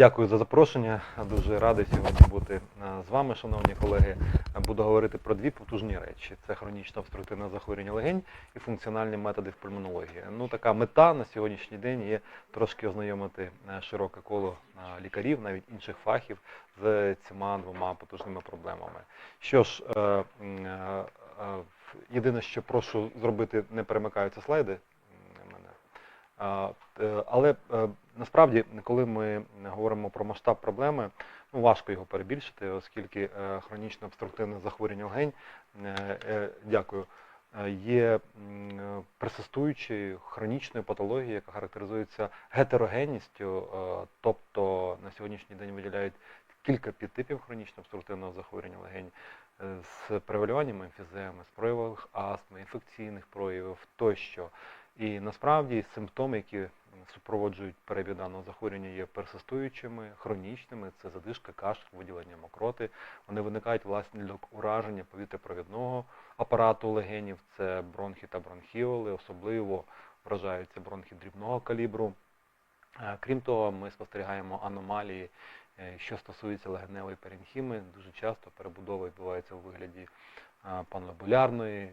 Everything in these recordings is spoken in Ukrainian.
Дякую за запрошення. Дуже радий сьогодні бути е, з вами, шановні колеги. Буду говорити про дві потужні речі: це хронічне обструктивне захворювання легень і функціональні методи в пульмонології. Ну, така мета на сьогоднішній день є трошки ознайомити е, широке коло е, лікарів, навіть інших фахів, з цими двома потужними проблемами. Що ж, єдине, що прошу зробити, не перемикаються слайди. Але насправді, коли ми говоримо про масштаб проблеми, ну важко його перебільшити, оскільки е, хронічне обструктивне захворювання легень, е, е, дякую, є персистуючою хронічною патологією, яка характеризується гетерогенністю, тобто на сьогоднішній день виділяють кілька підтипів хронічного обструктивного захворювання легень з превалюванням емфіземи, з проявами астми, інфекційних проявів тощо. І насправді симптоми, які супроводжують перебіг захворювання, є персистуючими, хронічними. Це задишка, кашель, виділення мокроти. Вони виникають внаслідок ураження повітряпровідного апарату легенів, це бронхи та бронхіоли, особливо вражаються бронхи дрібного калібру. Е, Крім того, ми спостерігаємо аномалії, е, що стосується легеневої перенхіми. Дуже часто перебудова відбувається у вигляді е, панлобулярної,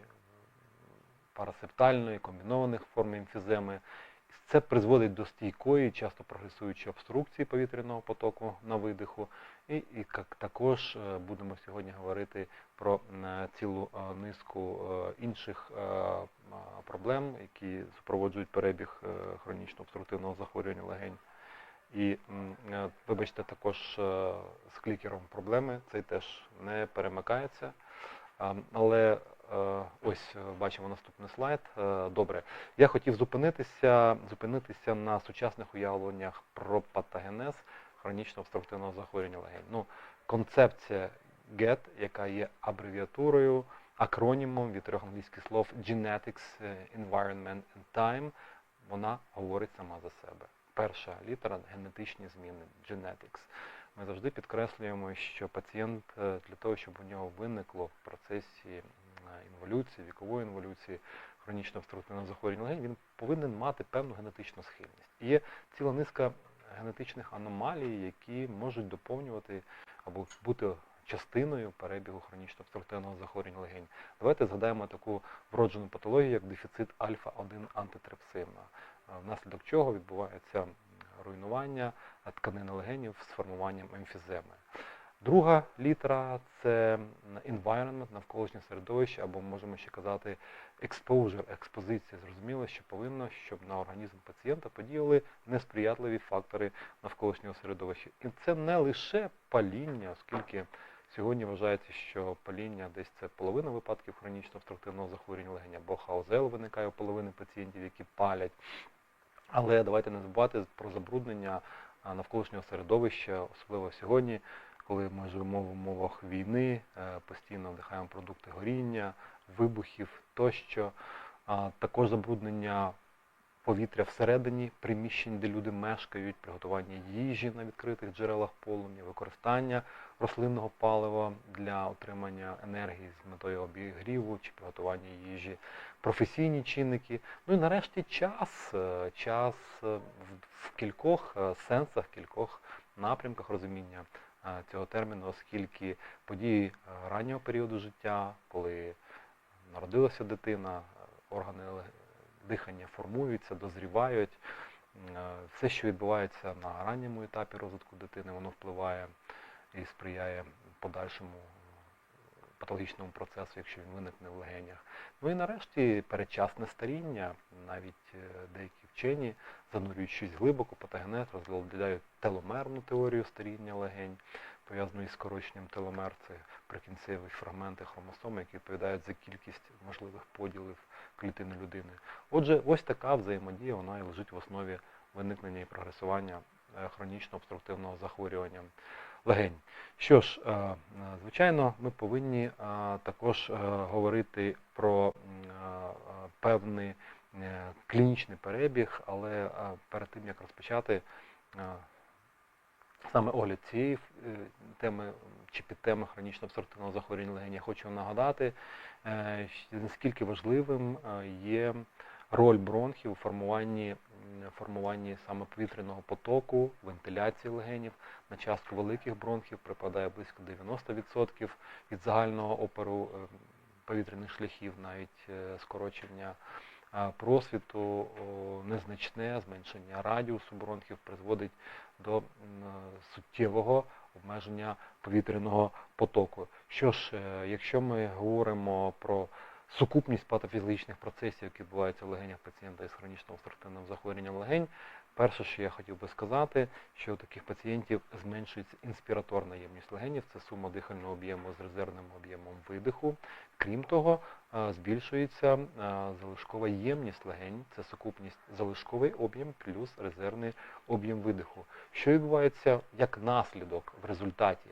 парасептальної, комбінованих форм емфіземи. Це призводить до стійкої, часто прогресуючої обструкції повітряного потоку на видиху. І, і також е, будемо сьогодні говорити про цілу е, низку е, інших проблем, які супроводжують перебіг е, хронічного обструктивного захворювання легень. І, вибачте, також з клікером проблеми, цей теж не перемикається. Але ось е, бачимо наступний слайд. Е, Добре. Я хотів зупинитися, зупинитися на сучасних уявленнях про патогенез хронічного обструктивного захворювання легень. Ну, концепція GET, яка є абревіатурою, акронімом від трьох англійських слов Genetics, е, Environment and Time, вона говорить сама за себе. Перша літера генетичні зміни genetics. Ми завжди підкреслюємо, що пацієнт е, для того, щоб у нього виникло в процесі інволюції, вікової інволюції, хронічно обструктивного захворювання легень, він повинен мати певну генетичну схильність. І є ціла низка генетичних аномалій, які можуть доповнювати або бути частиною перебігу хронічно обструктивного захворювання легень. Давайте згадаємо таку вроджену патологію, як дефіцит альфа-1 антитрипсина, е, внаслідок чого відбувається руйнування тканини легенів з формуванням емфіземи. Друга літера це environment, навколишнє середовище, або можемо ще казати exposure, експозиція. Зрозуміло, що повинно, щоб на організм пацієнта подіяли несприятливі фактори навколишнього середовища. І це не лише паління, оскільки сьогодні вважається, що паління десь це половина випадків хронічного обструктивного захворювання легень, або хаузел виникає у половини пацієнтів, які палять. Але давайте не забувати про забруднення навколишнього середовища, особливо сьогодні, коли ми живемо в умовах війни, е, постійно вдихаємо продукти горіння, вибухів тощо. Також забруднення повітря всередині приміщень, де люди мешкають, приготування їжі на відкритих джерелах полум'я, використання рослинного палива для отримання енергії з метою обігріву чи приготування їжі, професійні чинники. Ну і нарешті час. е, Час е, в- кількох сенсах, кількох напрямках розуміння цього терміну, оскільки події е, раннього періоду життя, коли народилася дитина, е, органи дихання формуються, дозрівають. Е, Все, що відбувається на ранньому етапі розвитку дитини, воно впливає і сприяє подальшому патологічному процесу, якщо він виникне в легенях. Ну і нарешті передчасне старіння. Навіть е, деякі вчені, занурюючись глибоко, патогенез, розглядають теломерну теорію старіння легень, пов'язану із скороченням теломер. Це прикінцеві фрагменти хромосоми, які відповідають за кількість можливих поділів клітини людини. Отже, ось така взаємодія, вона і лежить в основі виникнення і прогресування е, хронічно обструктивного захворювання легень. Що ж, е, звичайно, ми повинні е, також говорити про певний клінічний перебіг, але е, перед тим як розпочати е, саме огляд цієї е, теми чи підтеми хронічно обструктивного захворювання легень, я хочу нагадати, е, наскільки важливим е, є роль бронхів у формуванні, формуванні саме повітряного потоку, вентиляції легенів. На частку великих бронхів припадає близько 90% від загального опору е, повітряних шляхів, навіть е, скорочення просвіту, незначне зменшення радіусу бронхів призводить до суттєвого обмеження повітряного потоку. Що ж, е, якщо ми говоримо про сукупність патофізіологічних процесів, які відбуваються в легенях пацієнта із хронічним обструктивним захворюванням легень, перше, що я хотів би сказати, що у таких пацієнтів зменшується інспіраторна ємність легенів, це сума дихального об'єму з резервним об'ємом видиху. Крім того, е, збільшується е, залишкова ємність легень, це сукупність залишковий об'єм плюс резервний об'єм видиху. Що відбувається як наслідок в результаті?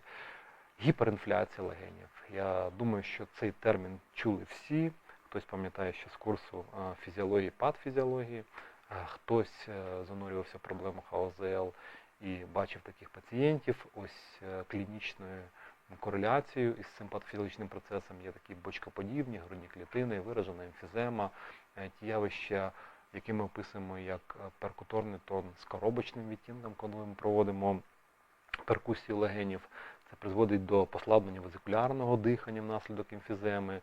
Гіперінфляція легенів. Я думаю, що цей термін чули всі. Хтось пам'ятає ще з курсу е, фізіології, патфізіології, хтось е, занурювався в проблему ХОЗЛ і бачив таких пацієнтів. Ось е, клінічною кореляцією із цим патофізіологічним процесом є такі бочкоподібні, грудні клітини, виражена емфізема, е, ті явища, які ми описуємо як е, перкуторний тон з коробочним відтінком, коли ми проводимо перкусію легенів. Це призводить до послаблення везикулярного дихання внаслідок емфіземи.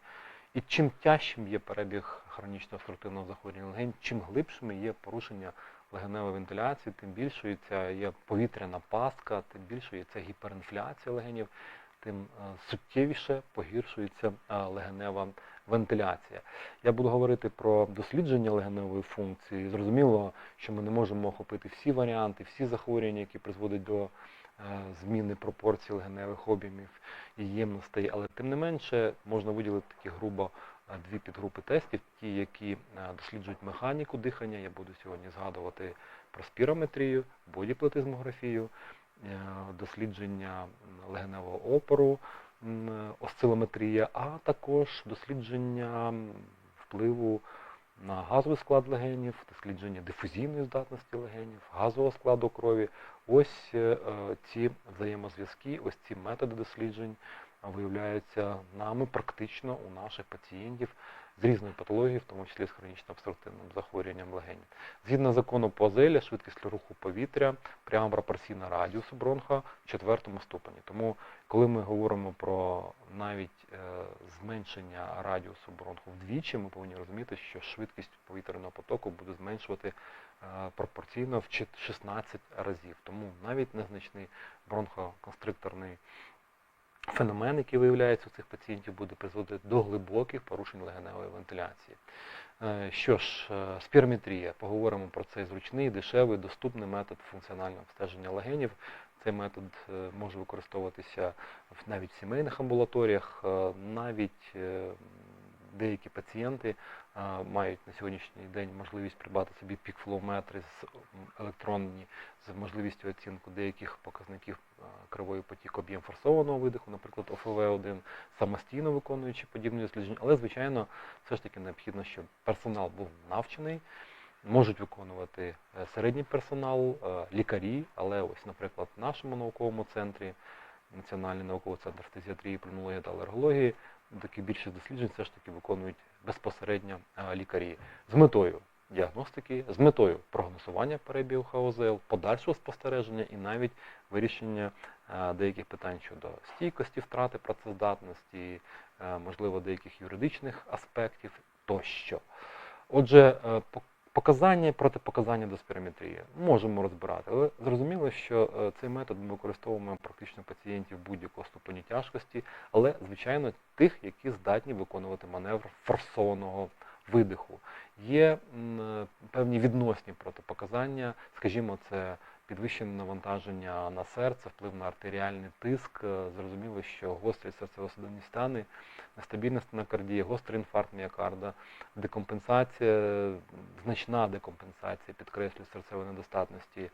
І чим тяжчим є перебіг хронічного обструктивного захворювання легень, чим глибшими є порушення легеневої вентиляції, тим більшою ця є повітряна пастка, тим більшою це гіперінфляція легенів, тим е, суттєвіше погіршується е, легенева вентиляція. Я буду говорити про дослідження легеневої функції. Зрозуміло, що ми не можемо охопити всі варіанти, всі захворювання, які призводять до е, зміни пропорцій легеневих об'ємів і ємностей, але тим не менше можна виділити такі грубо е, дві підгрупи тестів, ті, які е, досліджують механіку дихання. Я буду сьогодні згадувати про спірометрію, бодіплетизмографію, дослідження легеневого опору, осцилометрія, а також дослідження впливу на газовий склад легенів, дослідження дифузійної здатності легенів, газового складу крові. Ось е, е, ці взаємозв'язки, ось ці методи досліджень виявляються нами практично у наших пацієнтів з різною патологією, в тому числі з хронічно обструктивним захворюванням легенів. Згідно закону Позеля, швидкість руху повітря прямо пропорційна радіусу бронха в четвертому ступені. Тому, коли ми говоримо про навіть е, зменшення радіусу бронху вдвічі, ми повинні розуміти, що швидкість повітряного потоку буде зменшувати е, пропорційно в 16 разів. Тому навіть незначний бронхоконстрикторний феномен, який виявляється у цих пацієнтів, буде призводити до глибоких порушень легеневої вентиляції. Е, Що ж, е, спірометрія. Поговоримо про цей зручний, дешевий, доступний метод функціонального обстеження легенів. Цей метод е, може використовуватися навіть в сімейних амбулаторіях, навіть деякі пацієнти мають на сьогоднішній день можливість придбати собі пікфлометри з електронні з можливістю оцінку деяких показників кривої потік об'єм форсованого видиху, наприклад, ОФВ-1, самостійно виконуючи подібні дослідження. Але, звичайно, все ж таки необхідно, щоб персонал був навчений, можуть виконувати е, середній персонал, е, лікарі, але ось, наприклад, в нашому науковому центрі, Національний науковий центр фтизіатрії, пульмонології та алергології, такі більших досліджень все ж таки виконують безпосередньо е, лікарі з метою діагностики, з метою прогнозування перебігу ХОЗЛ, подальшого спостереження і навіть вирішення е, деяких питань щодо стійкості втрати працездатності, е, можливо, деяких юридичних аспектів тощо. Отже, показання і протипоказання до спірометрії можемо розбирати, але зрозуміло, що е, цей метод ми використовуємо практично пацієнтів будь-якого ступені тяжкості, але, звичайно, тих, які здатні виконувати маневр форсованого видиху. Є е, певні відносні протипоказання, скажімо, це підвищене навантаження на серце, вплив на артеріальний тиск. Е, Зрозуміло, що гострі серцево-судинні стани, нестабільна стенокардія, гострий інфаркт міокарда, декомпенсація, значна декомпенсація, підкреслюю, серцевої недостатності.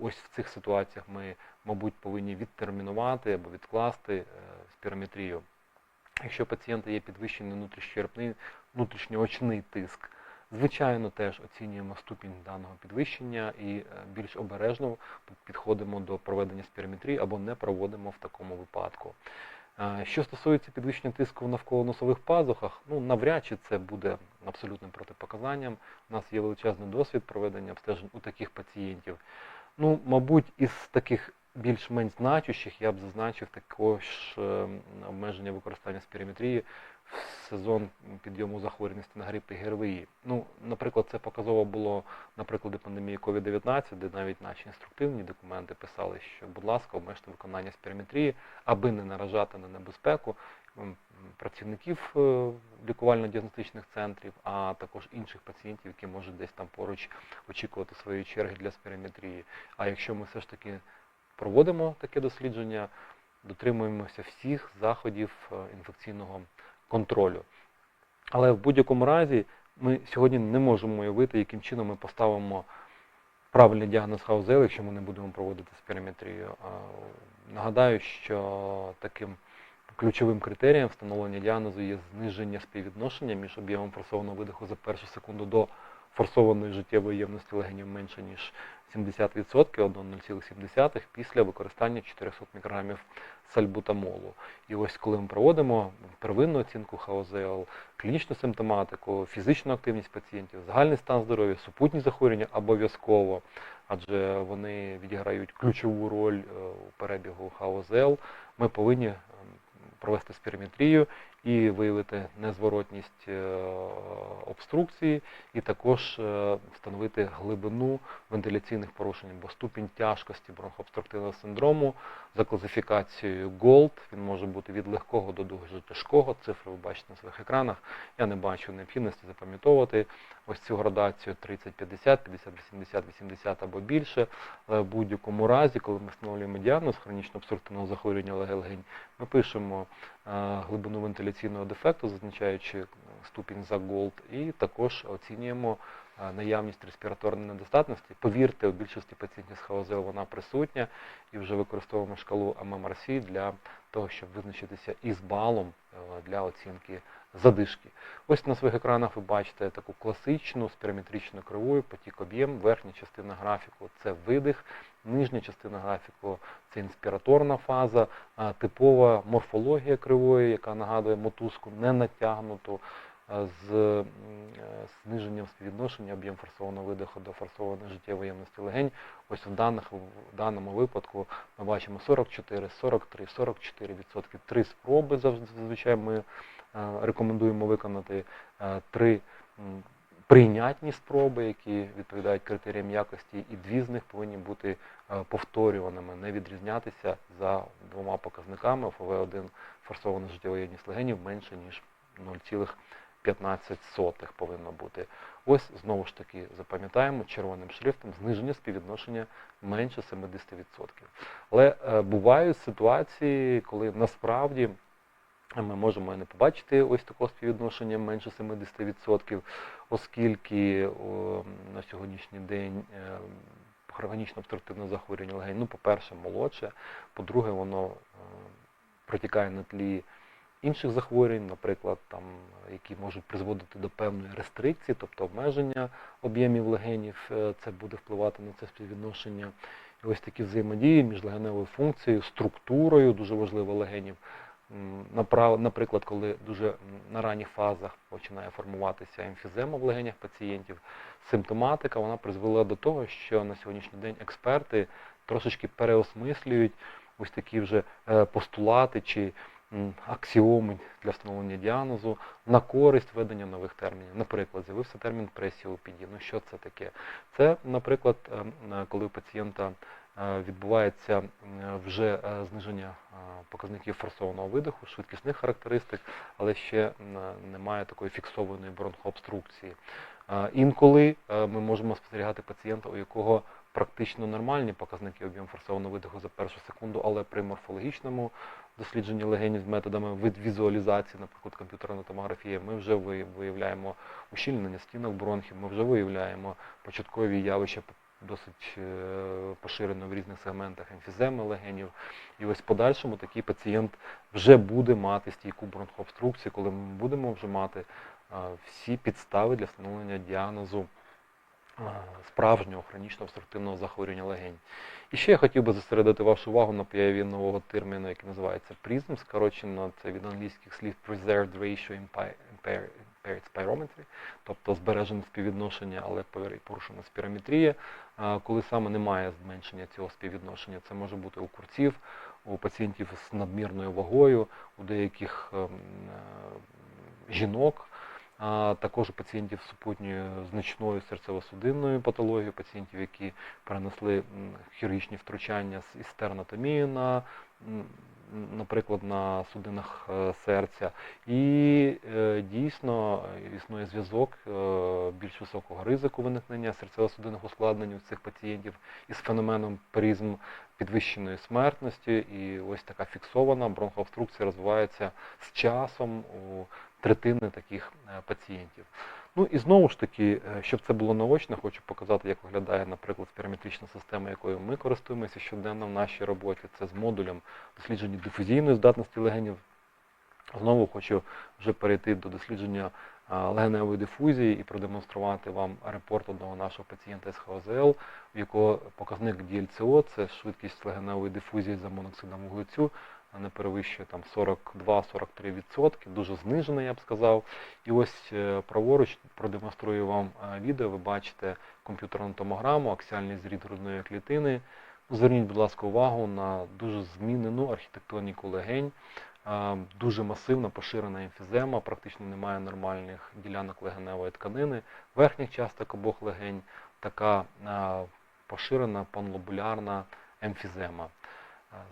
Ось в цих ситуаціях ми, мабуть, повинні відтермінувати або відкласти е, спірометрію. Якщо у пацієнта є підвищений внутрішньоочний тиск, звичайно, теж оцінюємо ступінь даного підвищення і е, більш обережно підходимо до проведення спірометрії або не проводимо в такому випадку. Е, Що стосується підвищення тиску навколо носових пазухах, ну навряд чи це буде абсолютним протипоказанням. У нас є величезний досвід проведення обстежень у таких пацієнтів. Ну, мабуть, із таких більш-менш значущих я б зазначив також е, обмеження використання спірометрії сезон підйому захворюваності на грип і ГРВІ. Ну, наприклад, це показово було на прикладі пандемії COVID-19, де навіть наші інструктивні документи писали, що, будь ласка, обмежте виконання спірометрії, аби не наражати на небезпеку працівників е, лікувально-діагностичних центрів, а також інших пацієнтів, які можуть десь там поруч очікувати своєї черги для спірометрії. А якщо ми все ж таки проводимо таке дослідження, дотримуємося всіх заходів е, інфекційного контролю. Але в будь-якому разі ми сьогодні не можемо уявити, яким чином ми поставимо правильний діагноз хаузел, якщо ми не будемо проводити спірометрію. Нагадаю, що таким ключовим критерієм встановлення діагнозу є зниження співвідношення між об'ємом форсованого видиху за першу секунду до форсованої життєвої ємності легенів менше, ніж 70%, або 0,7 після використання 400 мікрограмів сальбутамолу. І ось коли ми проводимо первинну оцінку ХОЗЛ, клінічну симптоматику, фізичну активність пацієнтів, загальний стан здоров'я, супутні захворювання обов'язково, адже вони відіграють ключову роль е, у перебігу ХОЗЛ, ми повинні ем, провести спірометрію і виявити незворотність е, обструкції, і також е, встановити глибину вентиляційних порушень, бо ступінь тяжкості бронхообструктивного синдрому за класифікацією GOLD, він може бути від легкого до дуже тяжкого. Цифри ви бачите на своїх екранах. Я не бачу необхідності запам'ятовувати ось цю градацію 30, 50, 50, 80, 80 або більше. Але в будь-якому разі, коли ми встановлюємо діагноз хронічно обструктивного захворювання легень, ми пишемо е, глибину вентиляційного дефекту, зазначаючи е, ступінь за GOLD, і також оцінюємо наявність респіраторної недостатності. Повірте, у більшості пацієнтів з ХОЗЛ вона присутня і вже використовуємо шкалу ММРС для того, щоб визначитися із балом е, для оцінки задишки. Ось на своїх екранах ви бачите таку класичну спірометричну криву, потік об'єм, верхня частина графіку це видих, нижня частина графіку це інспіраторна фаза, типова морфологія кривої, яка нагадує мотузку, не натягнуту з е, зниженням співвідношення об'єм форсованого видиху до форсованої життєвої ємності легень. Ось в, даних, в даному випадку ми бачимо 44, 43, 44 відсотки. Три спроби зазвичай ми е, рекомендуємо виконати е, три прийнятні спроби, які відповідають критеріям якості, і дві з них повинні бути повторюваними, не відрізнятися за двома показниками. ФВ1 форсована життєва єдність легенів менше, ніж 0,15 повинно бути. Ось знову ж таки запам'ятаємо червоним шрифтом зниження співвідношення менше 70%. Але е, бувають ситуації, коли насправді ми можемо не побачити ось такого співвідношення менше 70%, оскільки о, на сьогоднішній день е, хронічно обструктивне захворювання легень, ну, по-перше, молодше, по-друге, воно е, протікає на тлі інших захворювань, наприклад, там, які можуть призводити до певної рестрикції, тобто обмеження об'ємів легенів, е, це буде впливати на це співвідношення. І ось такі взаємодії між легеневою функцією, структурою, дуже важливо легенів. Наприклад, коли дуже на ранніх фазах починає формуватися емфізема в легенях пацієнтів, симптоматика вона призвела до того, що на сьогоднішній день експерти трошечки переосмислюють ось такі вже е, постулати чи аксіоми для встановлення діагнозу на користь введення нових термінів. Наприклад, з'явився термін пресіопіді. Ну що це таке? Це, наприклад, ем, е, коли у пацієнта е, відбувається вже е, зниження е, показників форсованого видиху, швидкісних характеристик, але ще немає такої фіксованої бронхообструкції. Е, Інколи е, ми можемо спостерігати пацієнта, у якого практично нормальні показники об'єм форсованого видиху за першу секунду, але при морфологічному дослідженні легенів з методами візуалізації, наприклад, комп'ютерна томографія, ми вже виявляємо ущільнення стінок бронхів, ми вже виявляємо початкові явища досить е, поширено в різних сегментах емфіземи легенів. І ось в подальшому такий пацієнт вже буде мати стійку бронхообструкцію, коли ми будемо вже мати всі підстави для встановлення діагнозу справжнього хронічного обструктивного захворювання легень. І ще я хотів би зосередити вашу увагу на появі нового терміну, який називається PRISM, скорочено це від англійських слів Preserved Ratio Impaired Spirometry, тобто збережене співвідношення, але порушена спірометрія. Коли саме немає зменшення цього співвідношення, це може бути у курців, у пацієнтів з надмірною вагою, у деяких ем, е, жінок, також у пацієнтів з супутньою значною серцево-судинною патологією, пацієнтів, які перенесли хірургічні втручання з- із стернотомією на, наприклад, на судинах е, серця. І е, дійсно е, існує зв'язок е, більш високого ризику виникнення серцево-судинних ускладнень у цих пацієнтів із феноменом призм підвищеної смертності. І ось така фіксована бронхообструкція розвивається з часом у третини таких е, пацієнтів. Ну і знову ж таки, е, щоб це було наочно, хочу показати, як виглядає, наприклад, спірометрична система, якою ми користуємося щоденно в нашій роботі. Це з модулем дослідження дифузійної здатності легенів. Знову хочу вже перейти до дослідження легеневої дифузії і продемонструвати вам репорт одного нашого пацієнта з ХОЗЛ, в якого показник DLCO, це швидкість легеневої дифузії за моноксидом вуглецю, не перевищує там 42-43%, дуже знижений, я б сказав. І ось е, праворуч продемонструю вам е, відео, ви бачите комп'ютерну томограму, аксіальний зрід грудної клітини. Зверніть, будь ласка, увагу на дуже змінену архітектоніку легень. Дуже масивна поширена емфізема, практично немає нормальних ділянок легеневої тканини. Верхніх часток обох легень така поширена панлобулярна емфізема.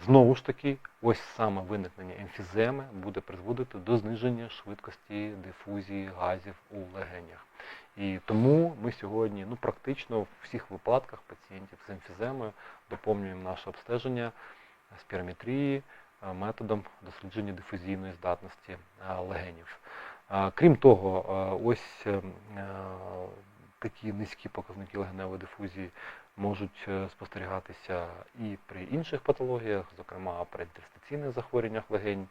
Знову ж таки, ось саме виникнення емфіземи буде призводити до зниження швидкості дифузії газів у легенях. І тому ми сьогодні ну, практично в всіх випадках пацієнтів з емфіземою доповнюємо наше обстеження спірометрії е, методом дослідження дифузійної здатності е, легенів. Е, Крім того, е, ось е, е, такі низькі показники легеневої дифузії можуть е, спостерігатися і при інших патологіях, зокрема при інтерстиційних захворюваннях легень.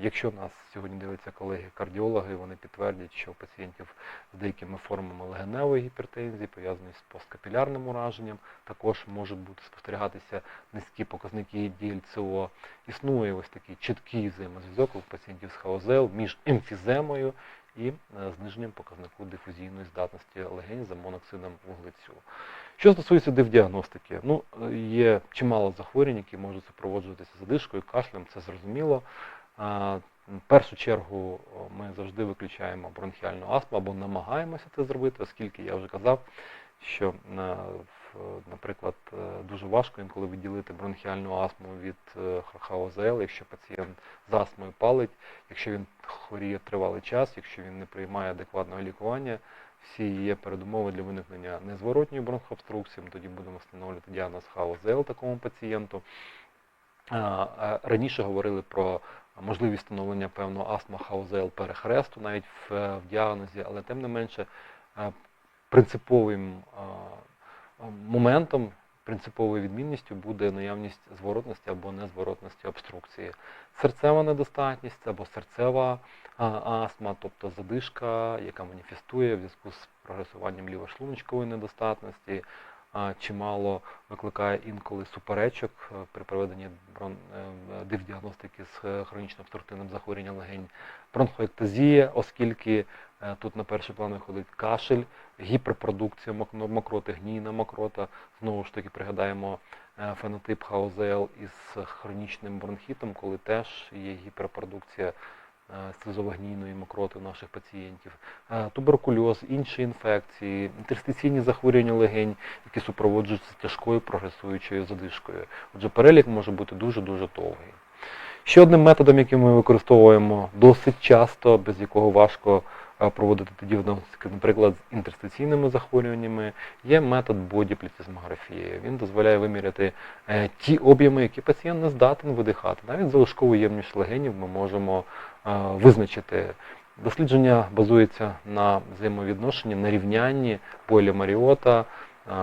Якщо нас сьогодні дивляться колеги-кардіологи, вони підтвердять, що у пацієнтів з деякими формами легеневої гіпертензії, пов'язані з посткапілярним ураженням, також можуть бути спостерігатися низькі показники DLCO. Існує ось такий чіткий взаємозв'язок у пацієнтів з ХОЗЛ між емфіземою і е, зниженням показнику дифузійної здатності легень за моноксидом вуглецю. Що стосується дивдіагностики, ну, е, є чимало захворювань, які можуть супроводжуватися задишкою, кашлем, це зрозуміло. В першу чергу ми завжди виключаємо бронхіальну астму або намагаємося це зробити, оскільки я вже казав, що в- наприклад, е, дуже важко інколи виділити бронхіальну астму від е, ХОЗЛ, якщо пацієнт з астмою палить, якщо він хворіє тривалий час, якщо він не приймає адекватного лікування, всі є передумови для виникнення незворотньої бронхообструкції, ми тоді будемо встановлювати діагноз ХОЗЛ такому пацієнту. Раніше говорили про можливість встановлення певного астма ХОЗЛ перехресту навіть в, е, діагнозі, але тим не менше е, принциповим е, моментом, принциповою відмінністю буде наявність зворотності або незворотності обструкції. Серцева недостатність або серцева астма, тобто задишка, яка маніфестує в зв'язку з прогресуванням лівошлуночкової недостатності, чимало викликає інколи суперечок е, при проведенні е, дивдіагностики з е, хронічно обструктивним захворюванням легень, бронхоектазія, оскільки тут на перший план виходить кашель, гіперпродукція мокроти, гнійна мокрота. Знову ж таки пригадаємо фенотип ХОЗЛ із хронічним бронхітом, коли теж є гіперпродукція е, мокроти у наших пацієнтів, Е, туберкульоз, інші інфекції, інтерстиційні захворювання легень, які супроводжуються тяжкою прогресуючою задишкою. Отже, перелік може бути дуже-дуже довгий. Ще одним методом, який ми використовуємо досить часто, без якого важко е, проводити діагностику, наприклад, з інтерстиційними захворюваннями, є метод бодіпліцизмографії. Він дозволяє виміряти ті об'єми, які пацієнт не здатен видихати. Навіть залишкову ємність легенів ми можемо визначити. Дослідження базується на взаємовідношенні, на рівнянні поля Маріота,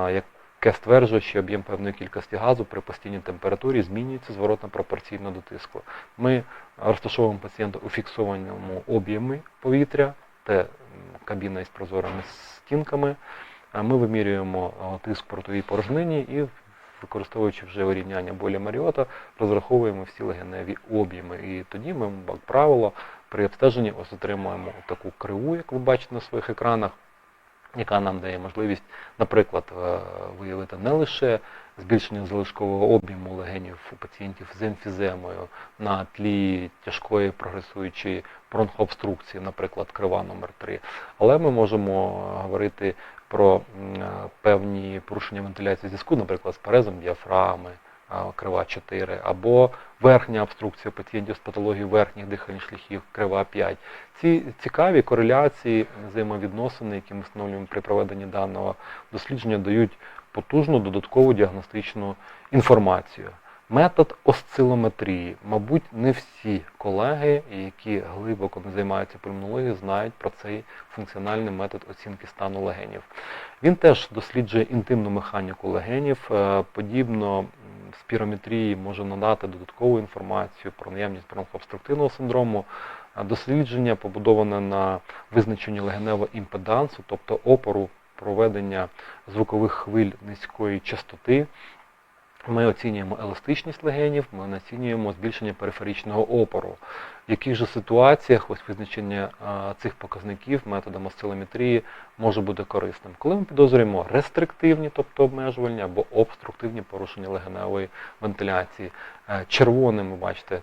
е, яке стверджує, що об'єм певної кількості газу при постійній температурі змінюється зворотно пропорційно до тиску. Ми розташовуємо пацієнта у фіксованому об'ємі повітря, це кабіна із прозорими стінками. Е, Ми вимірюємо е, тиск в ротовій порожнині і, використовуючи вже вирівняння боля Маріота, розраховуємо всі легеневі об'єми. І тоді ми, як правило, при обстеженні ось отримуємо таку криву, як ви бачите на своїх екранах, яка нам дає можливість, наприклад, е, виявити не лише збільшення залишкового об'єму легенів у пацієнтів з емфіземою на тлі тяжкої прогресуючої бронхообструкції, наприклад, крива номер 3 але ми можемо говорити про е, певні порушення вентиляції зв'язку, наприклад, з перезом діафрагми, е, крива 4, або верхня обструкція пацієнтів з патологією верхніх дихальних шляхів, крива 5. Ці цікаві кореляції, взаємовідносини, які ми встановлюємо при проведенні даного дослідження, дають потужну додаткову діагностичну інформацію. Метод осцилометрії. Мабуть, не всі колеги, які глибоко не займаються пульмонологією, знають про цей функціональний метод оцінки стану легенів. Він теж досліджує інтимну механіку легенів. Е, Подібно спірометрії може надати додаткову інформацію про наявність бронхообструктивного синдрому. Дослідження побудоване на визначенні легеневого імпедансу, тобто опору проведення звукових хвиль низької частоти. Ми оцінюємо еластичність легенів, ми оцінюємо збільшення периферичного опору. В яких же ситуаціях ось визначення цих показників методом осцилометрії може бути корисним? Коли ми підозрюємо рестриктивні, тобто обмежувальні, або обструктивні порушення легеневої вентиляції. Е, Червоним ви бачите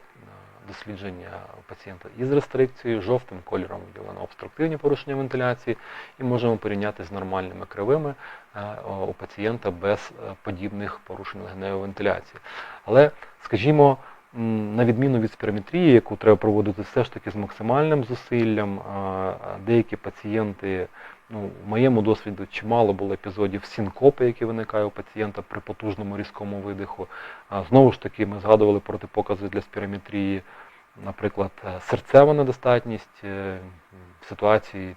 дослідження пацієнта із рестрикцією, жовтим кольором виділено обструктивні порушення вентиляції, і можемо порівняти з нормальними кривими е, у пацієнта без е, подібних порушень легеневої вентиляції. Але, скажімо, на відміну від спірометрії, яку треба проводити все ж таки з максимальним зусиллям, а деякі пацієнти, ну, в моєму досвіді чимало було епізодів синкопи, які виникають у пацієнта при потужному різкому видиху. Знову ж таки, ми згадували протипокази для спірометрії, наприклад, е, серцева недостатність е, в ситуації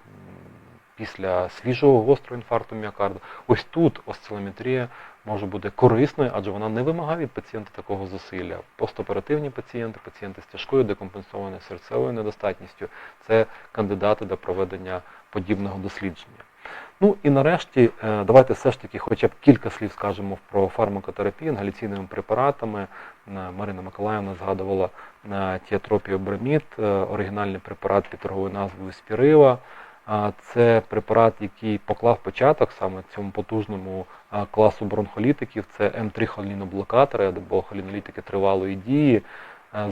після свіжого гострого інфаркту міокарду. Ось тут осцилометрія може бути корисною, адже вона не вимагає від пацієнта такого зусилля. Постоперативні пацієнти, пацієнти з тяжкою декомпенсованою серцевою недостатністю це кандидати до проведення подібного дослідження. Ну і нарешті, е, давайте все ж таки хоча б кілька слів скажемо про фармакотерапію інгаляційними препаратами. Е, Марина Миколаївна згадувала е, тіатропіобромід, оригінальний препарат під торговою назвою Спірива. Це препарат, який поклав початок саме цьому потужному класу бронхолітиків. Це М3 холіноблокатори або холінолітики тривалої дії.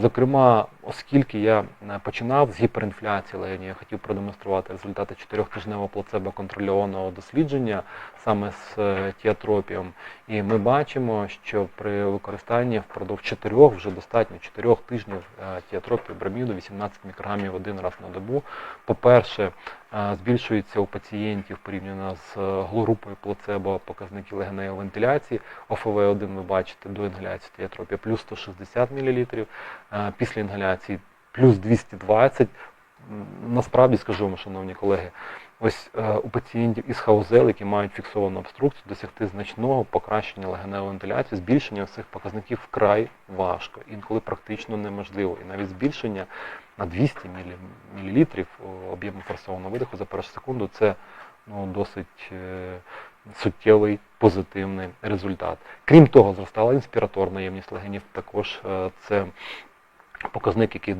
Зокрема, оскільки я е, починав з гіперінфляції легенів, я хотів продемонструвати результати чотирьохтижневого плацебо-контрольованого дослідження саме з е, тіатропієм. І ми бачимо, що при використанні впродовж чотирьох, вже достатньо чотирьох тижнів е, тіатропію броміду 18 мікрограмів один раз на добу. По-перше, збільшується у пацієнтів порівняно з групою плацебо показники легеневої вентиляції. ОФВ-1 ви бачите до інгаляції тіатропія плюс 160 мл, після інгаляції плюс 220 Насправді скажу вам, шановні колеги, ось е, у пацієнтів із хаузел, які мають фіксовану обструкцію, досягти значного покращення легеневої вентиляції, збільшення цих показників вкрай важко, інколи практично неможливо. І навіть збільшення на 200 мл об'єму форсованого видиху за першу секунду це ну, досить е, суттєвий позитивний результат. Крім того, зростала інспіраторна ємність легенів, також е, це показник, який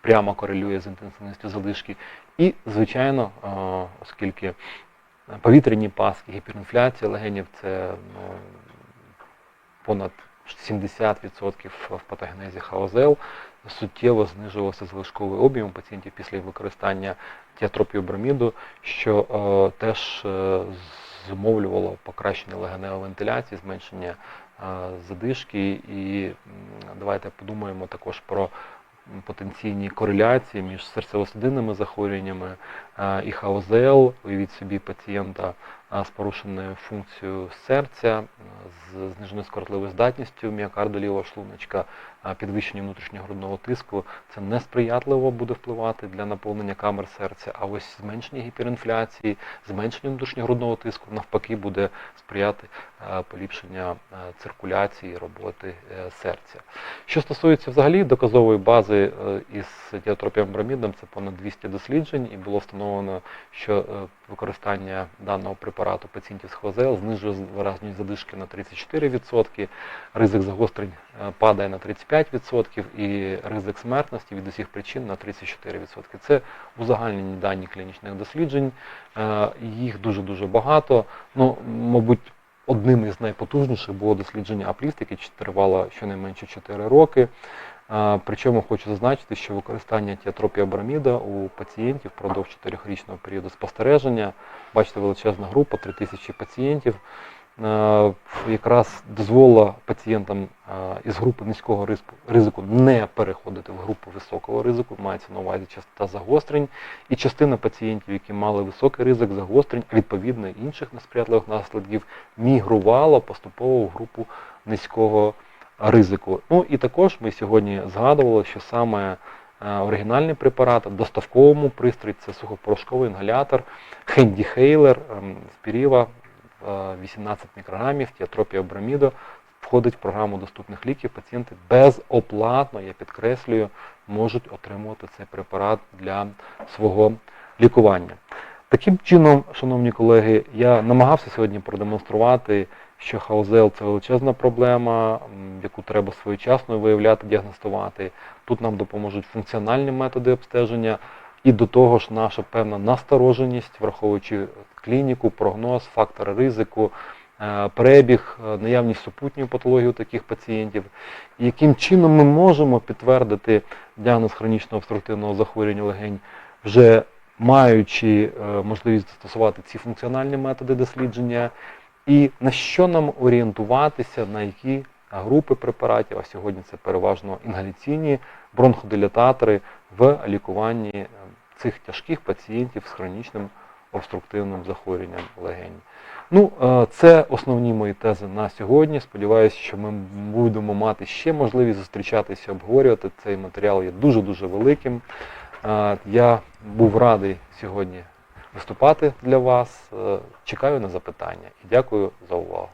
прямо корелює з інтенсивністю залишки. І, звичайно, е, оскільки повітряні паски, гіперінфляція легенів це ну, понад 70% в патогенезі хаозел, суттєво знижувався залишковий об'єм пацієнтів після використання тіатропіоброміду, що е, теж е, зумовлювало покращення легеневої вентиляції, зменшення задишки. І давайте подумаємо також про потенційні кореляції між серцево-судинними захворюваннями е, і ХОЗЛ. Уявіть собі пацієнта е, з порушеною функцією серця, е, з зниженою скоротливою здатністю міокарду лівого шлуночка, підвищення внутрішньогрудного тиску. Це несприятливо буде впливати для наповнення камер серця, а ось зменшення гіперінфляції, зменшення внутрішнього грудного тиску навпаки буде сприяти е, поліпшення е, циркуляції роботи е, серця. Що стосується взагалі доказової бази із діатропієм бромідом, це понад 200 досліджень, і було встановлено, що використання даного препарату пацієнтів з ХОЗЛ знижує виразність задишки на 34%, ризик загострень падає на 35% і ризик смертності від усіх причин на 34%. Це узагальнені дані клінічних досліджень, е, їх дуже-дуже багато. Ну, мабуть, одним із найпотужніших було дослідження Апліст, яке тривало щонайменше 4 роки. Причому хочу зазначити, що використання тіатропіабраміда у пацієнтів впродовж 4-річного періоду спостереження, бачите, величезна група, 3000 пацієнтів, е, якраз дозволила пацієнтам е, із групи низького ризику- не переходити в групу високого ризику, мається на увазі частота загострень, і частина пацієнтів, які мали високий ризик загострень, відповідно інших несприятливих наслідків, мігрувала поступово в групу низького ризику. Ну і також ми сьогодні згадували, що саме е, оригінальний препарат, в доставковому пристрої це сухопорошковий інгалятор Хенді Хейлер Спіріва 18 мікрограмів, тіатропія бромідо входить в програму доступних ліків. Пацієнти безоплатно, я підкреслюю, можуть отримувати цей препарат для свого лікування. Таким чином, шановні колеги, я намагався сьогодні продемонструвати, що хаузел це величезна проблема, яку треба своєчасно виявляти, діагностувати. Тут нам допоможуть функціональні методи обстеження і до того ж наша певна настороженість, враховуючи клініку, прогноз, фактори ризику, е, перебіг, е, наявність супутньої патології у таких пацієнтів, і яким чином ми можемо підтвердити діагноз хронічного обструктивного захворювання легень вже маючи е, можливість застосувати ці функціональні методи дослідження, і на що нам орієнтуватися, на які групи препаратів, а сьогодні це переважно інгаляційні бронходилататори в лікуванні е, цих тяжких пацієнтів з хронічним обструктивним захворюванням легень. Ну, е, це основні мої тези на сьогодні. Сподіваюся, що ми будемо мати ще можливість зустрічатися, обговорювати. Цей матеріал є дуже-дуже великим. Е, Я був радий сьогодні виступати для вас. Чекаю на запитання і дякую за увагу.